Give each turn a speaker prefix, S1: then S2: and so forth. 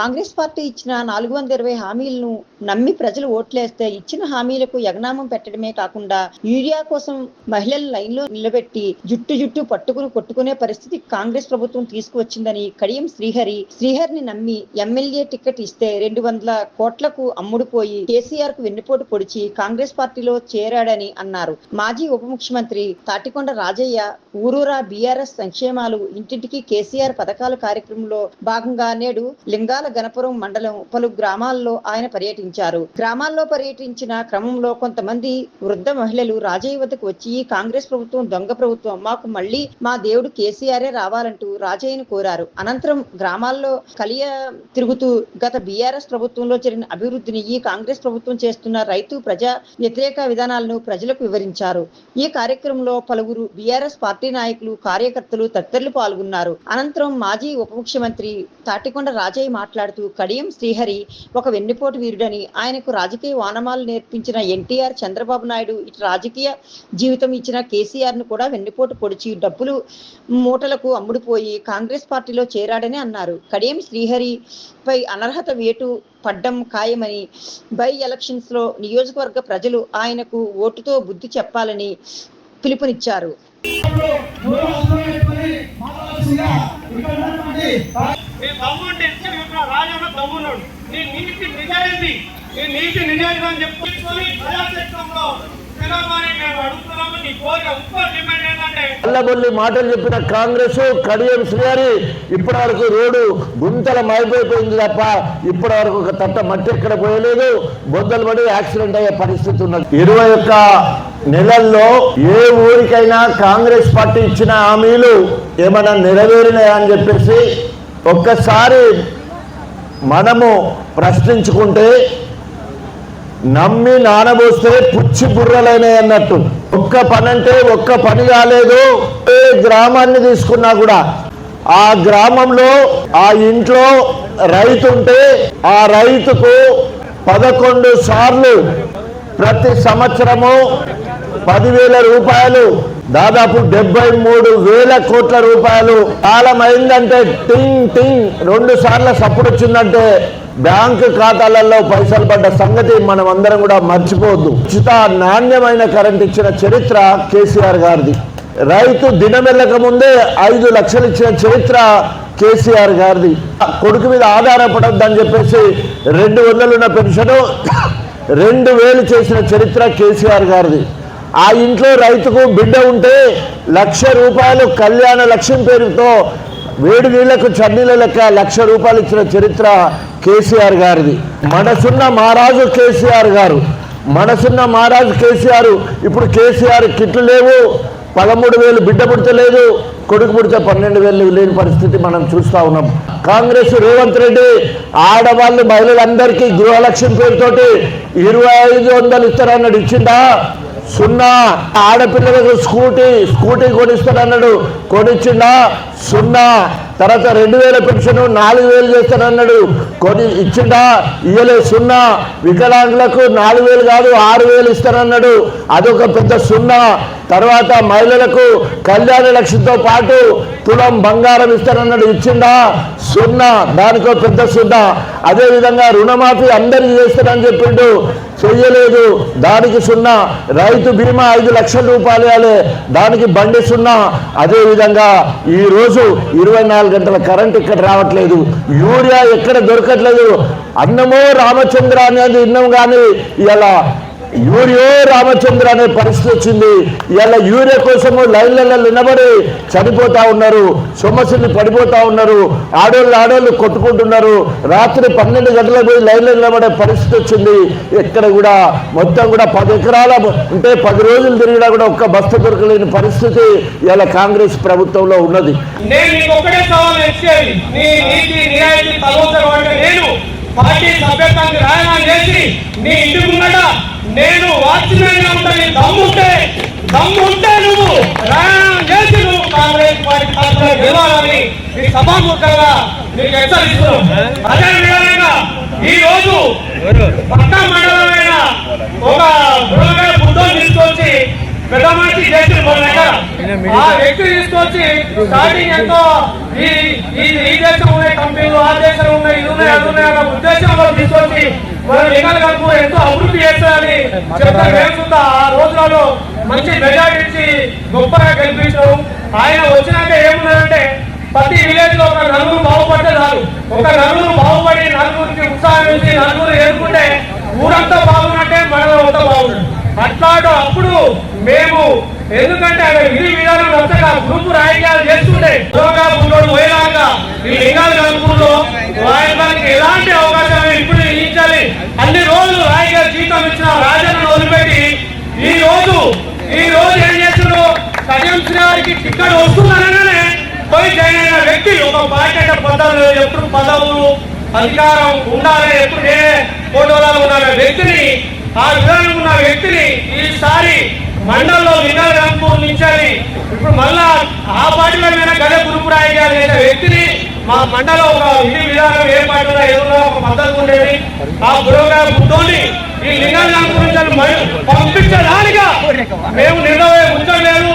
S1: Congress party ఇచ్చిన నాలుగు వందల ఇరవై హామీలను నమ్మి ప్రజలు ఓట్లేస్తే ఇచ్చిన హామీలకు యగనామం పెట్టడమే కాకుండా యూరియా కోసం మహిళల లైన్లో నిలబెట్టి జుట్టు జుట్టు పట్టుకుని కొట్టుకునే పరిస్థితి కాంగ్రెస్ ప్రభుత్వం తీసుకువచ్చిందని కడియం శ్రీహరి శ్రీహరిని నమ్మి ఎమ్మెల్యే టికెట్ ఇస్తే రెండు వందల కోట్లకు అమ్ముడుపోయి కేసీఆర్కు వెన్నుపోటు పొడిచి కాంగ్రెస్ పార్టీలో చేరాడని అన్నారు. మాజీ ఉప ముఖ్యమంత్రి తాటికొండ రాజయ్య ఊరూరా బీఆర్ఎస్ సంక్షేమాలు ఇంటింటికి కేసీఆర్ పథకాల కార్యక్రమంలో భాగంగా నేడు లింగాల గణపురం మండలం పలు గ్రామాల్లో ఆయన పర్యటించారు. గ్రామాల్లో పర్యటించిన క్రమంలో కొంతమంది వృద్ధ మహిళలు రాజయ్య వద్దకు వచ్చి కాంగ్రెస్ ప్రభుత్వం దొంగ ప్రభుత్వం మాకు మళ్ళీ మా దేవుడు కేసీఆరే రావాలంటూ రాజయ్యను కోరారు. అనంతరం గ్రామాల్లో కలియ తిరుగుతూ గత బీఆర్ఎస్ ప్రభుత్వంలో జరిగిన అభివృద్ధిని ఈ కాంగ్రెస్ ప్రభుత్వం చేస్తున్న రైతు ప్రజా వ్యతిరేక విధానాలను ప్రజలకు వివరించారు. ఈ కార్యక్రమంలో పలువురు బీఆర్ఎస్ పార్టీ నాయకులు కార్యకర్తలు తదితరులు పాల్గొన్నారు. అనంతరం మాజీ ఉప ముఖ్యమంత్రి తాటికొండ రాజయ్య మాట్లాడుతూ కడియం శ్రీహరి ఒక వెన్నుపోటు వీరుడని ఆయనకు రాజకీయ వానమాలు నేర్పించిన ఎన్టీఆర్ చంద్రబాబు నాయుడు ఇటు రాజకీయ జీవితం ఇచ్చిన కేసీఆర్ను కూడా వెన్నుపోటు పొడిచి డబ్బులు మూటలకు అమ్ముడుపోయి కాంగ్రెస్ పార్టీలో చేరాడని అన్నారు. కడియం శ్రీహరి పై అనర్హత వేటు పడ్డం ఖాయమని బై ఎలక్షన్స్లో నియోజకవర్గ ప్రజలు ఆయనకు ఓటుతో బుద్ధి చెప్పాలని పిలుపునిచ్చారు.
S2: నీ తమ్ముంటే ఇచ్చి ఇక్కడ రాజన్న తమ్మున్నాడు నీ నీతి నిజాయితీ నీ నీతి నిజాయితీ అని చెప్పుకొని ప్రజాక్షేత్రంలో తెలంగాణ
S3: అల్లబొల్లి మాటలు చెప్పిన కాంగ్రెస్ కడియం శ్రీహరి ఇప్పటి వరకు రోడ్డు గుంతల మారిపోయిపోయింది తప్ప ఇప్పటి వరకు ఒక తట్ట మట్టి ఎక్కడ పోయలేదు. బొద్దలు పడి యాక్సిడెంట్ అయ్యే పరిస్థితి ఉన్నది. ఇరవై ఒక్క నెలల్లో ఏ ఊరికైనా కాంగ్రెస్ పార్టీ ఇచ్చిన హామీలు ఏమైనా నెరవేరినాయా అని చెప్పేసి ఒక్కసారి మనము ప్రశ్నించుకుంటే నమ్మి నానబోస్తే పుచ్చి బుర్రలైనాయి అన్నట్టు. ఒక్క పని అంటే ఒక్క పని కాలేదు. ఏ గ్రామాన్ని తీసుకున్నా కూడా ఆ గ్రామంలో ఆ ఇంట్లో రైతు ఉంటే ఆ రైతుకు పదకొండు సార్లు ప్రతి సంవత్సరము పదివేల రూపాయలు దాదాపు డెబ్బై మూడు వేల కోట్ల రూపాయలు కాలం అయిందంటే టింగ్ టింగ్. రెండు సార్లు సప్పుడు వచ్చిందంటే బ్యాంకు ఖాతాలలో పైసలు పడ్డ సంగతి మనం అందరం కూడా మర్చిపోవద్దు. ఉచిత నాణ్యమైన కరెంట్ ఇచ్చిన చరిత్ర కేసీఆర్ గారిది. రైతు దినమెళ్ళక ముందే ఐదు లక్షలు ఇచ్చిన చరిత్ర కేసీఆర్ గారిది. కొడుకు మీద ఆధారపడొద్దని చెప్పేసి రెండు వందలున్న పెన్షను రెండు వేలు చేసిన చరిత్ర కేసీఆర్ గారిది. ఆ ఇంట్లో రైతుకు బిడ్డ ఉంటే లక్ష రూపాయలు కళ్యాణ లక్ష్యం పేరుతో వేడి నీళ్ళకు చన్నీల లెక్క లక్ష రూపాయలు ఇచ్చిన చరిత్ర కేసీఆర్ గారిది. మనసున్న మహారాజు కేసీఆర్ గారు. మనసున్న మహారాజు కేసీఆర్. ఇప్పుడు కేసీఆర్ కిట్లు లేవు పదమూడు వేలు బిడ్డ పుడతలేదు కొడుకు పుడితే పన్నెండు వేలు లేని పరిస్థితి మనం చూస్తా ఉన్నాం. కాంగ్రెస్ రేవంత్ రెడ్డి ఆడవాళ్ళు మహిళలందరికీ గృహలక్ష్యం పేరుతోటి ఇరవై ఐదు వందలు ఇస్తారన్నాడు. ఇచ్చిందా? సున్నా. ఆడపిల్లలకు స్కూటీ స్కూటీ కొనిస్తాడన్నాడు కొనిచ్చిండా? సున్నా. తర్వాత రెండు వేల పెన్షన్ నాలుగు వేలు చేస్తానన్నాడు. కొని ఇచ్చిండా? ఇయ్యలే సున్నా. వికలాంగులకు నాలుగు వేలు కాదు ఆరు వేలు ఇస్తానన్నాడు. అదొక పెద్ద సున్నా. తర్వాత మహిళలకు కళ్యాణ లక్ష్యంతో పాటు తులం బంగారం ఇస్తానన్నాడు. ఇచ్చిండా? సున్నా. దానికో పెద్ద సున్నా. అదేవిధంగా రుణమాఫీ అందరికీ చేస్తానని చెప్పిండు. చెయ్యలేదు. దానికి సున్నా. రైతు బీమా ఐదు లక్షల రూపాయలు ఇవ్వాలి. దానికి బండి సున్నా. అదేవిధంగా ఈరోజు ఇరవై నాలుగు గంటల కరెంట్ ఇక్కడ రావట్లేదు. యూరియా ఎక్కడ దొరకట్లేదు. అన్నమో రామచంద్ర అనేది ఇన్నం కానీ ఇలా యూరియో రామచంద్ర అనే పరిస్థితి వచ్చింది. ఇలా యూరియా కోసము లైన్లలో నిలబడి చనిపోతా ఉన్నారు. సొమ్మసిల్ని పడిపోతా ఉన్నారు. ఆడోళ్ళు ఆడోళ్ళు కొట్టుకుంటున్నారు. రాత్రి పన్నెండు గంటలకు పోయి లైన్లో నిలబడే పరిస్థితి వచ్చింది. ఎక్కడ కూడా మొత్తం కూడా పది ఎకరాల అంటే పది రోజులు తిరిగినా కూడా ఒక్క బస్త దొరకలేని పరిస్థితి ఇలా కాంగ్రెస్ ప్రభుత్వంలో ఉన్నది.
S2: పార్టీ సభ్యత్వానికి రాజీనామా చేసి నీ ఇంటికి నేను వాచ్మెన్గా ఉంటా నీ దమ్ముంటే దమ్ముంటే నువ్వు రాజీనామా చేసి నువ్వు కాంగ్రెస్ పార్టీ తరఫున గెలవాలని నీ సభాముఖంగా నీకు హెచ్చరిస్తున్నాం. అదే విధంగా ఈ రోజు పక్క మండలమైన ఒక బృహ బుద్ధం తీసుకొచ్చి పెద్ద మనిషి చేసింది మన దగ్గర ఆ వ్యక్తి తీసుకొచ్చి స్టార్టింగ్ ఎంతో ఈ ఈ దేశం ఉన్నాయి కంపెనీలు ఆ దేశం ఉన్నాయి ఇది ఉన్నాయి అది ఉన్నాయి అన్న ఉద్దేశంలో తీసుకొచ్చి మన లింగాల కలుపు ఎంతో అభివృద్ధి చేస్తారని చెప్తారు వేసుకుంటా ఆ రోజులలో మంచి మెజార్టీ ఇచ్చి గొప్పగా గెలిపించడం. ఆయన వచ్చినాక ఏమున్నదంటే ప్రతి విలేజ్లో ఒక నలుగురు బాగుపడితే చాలు. ఒక నలుగురు బాగుపడి నలుగురికి ఉత్సాహం ఇచ్చి నలుగురు ఎదుర్కొంటే ఊరంతా బాగున్నట్టే మనం అంతా బాగుంటుంది. అట్లాంటి అప్పుడు మేము ఎందుకంటే ఆయన విధి విధానం నచ్చక గ్రూప్ రాజకీయాలు చేస్తుంటే యోగా పోయేలాగా ఈ లింగాల కలుపులో రాయడానికి ఎలాంటి అవకాశం ఇప్పుడు ఇచ్చాలి అన్ని రోజులు రాజకీయ జీతం ఇచ్చిన రాజన్న వదిలిపెట్టి ఈ రోజు ఈ రోజు ఏం చేస్తున్నారు సజం శ్రీవారికి టిక్కెట్ వస్తుందనగానే పోయి జాయిన్ అయిన వ్యక్తి ఒక పార్టీ పదవులు ఎప్పుడు పదవులు అధికారం ఉండాలి ఎప్పుడు ఏ ఫోటోలో ఉన్న వ్యక్తిని ఆ విధానం ఉన్న వ్యక్తిని ఈసారి మండలంలో లింగాల రాంపూర్ నుంచాలి ఇప్పుడు మళ్ళా ఆ పార్టీలో మీద గదే గురుపు రాయగాలి వ్యక్తిని మా మండలం ఒక విధి విధానం ఏ పార్టీలో ఏదో ఒక పద్ధతి ఉండేది. ఆ గురువుగా ఈ లింగాల రాంపూర్ నుంచి పంపించడానిగా మేము నిర్ణయం